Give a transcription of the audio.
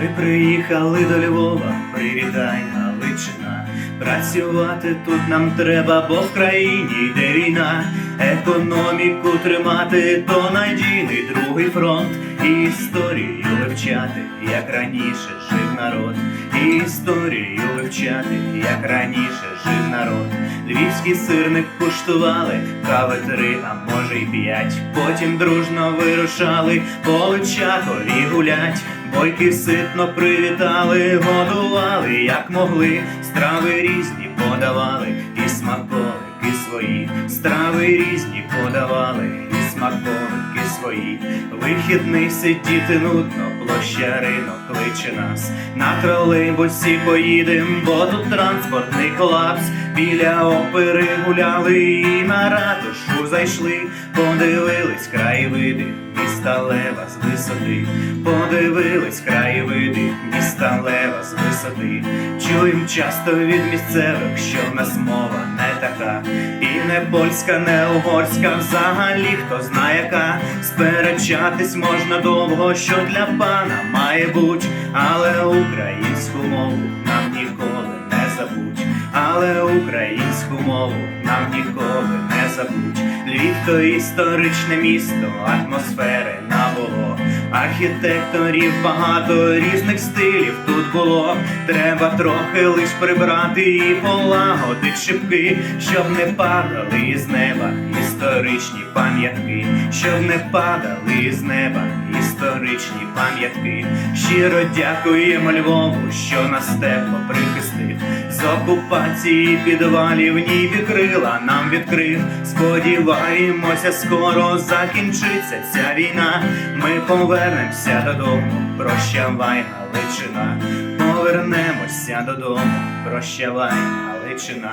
Ми приїхали до Львова, привітай, Галичина. Працювати тут нам треба, бо в країні йде війна. Економіку тримати, то надійний другий фронт. І історію вивчати, як раніше жив народ. І історію вивчати, як раніше жив народ. Львівський сирник куштували, кави три, а може й п'ять. Потім дружно вирушали по Личакові гулять. Бойки ситно привітали, годували, як могли, страви різні подавали, і смаколики свої, страви різні подавали, смаколики свої. Вихідний сидіти нудно, площа ринок кличе нас. На тролейбусі поїдем, бо тут транспортний колапс. Біля опери гуляли і на ратушу зайшли, подивились краєвиди, міста Лева з висоти, подивились краєвиди, міста Лева з висоти. Чуєм часто від місцевих, що в нас мова така, і не польська, не угорська, взагалі хто знає яка. Сперечатись можна довго, що для пана має буть, але українську мову нам ніколи не забудь. Але українську мову нам ніколи не забудь. Львів то історичне місто, атмосфери набуло. Архітекторів багато різних стилів тут було. Треба трохи лиш прибрати і полагодить шибки, щоб не падали з неба історичні пам'ятки, щоб не падали з неба історичні пам'ятки. Щиро дякуємо Львову, що нас тепло прихистив. З окупації підвалів нібі крила нам відкрив. Сподіваємося, скоро закінчиться ця війна. Ми повернемося додому. Прощавай, Галичина. Повернемося додому. Прощавай, Галичина.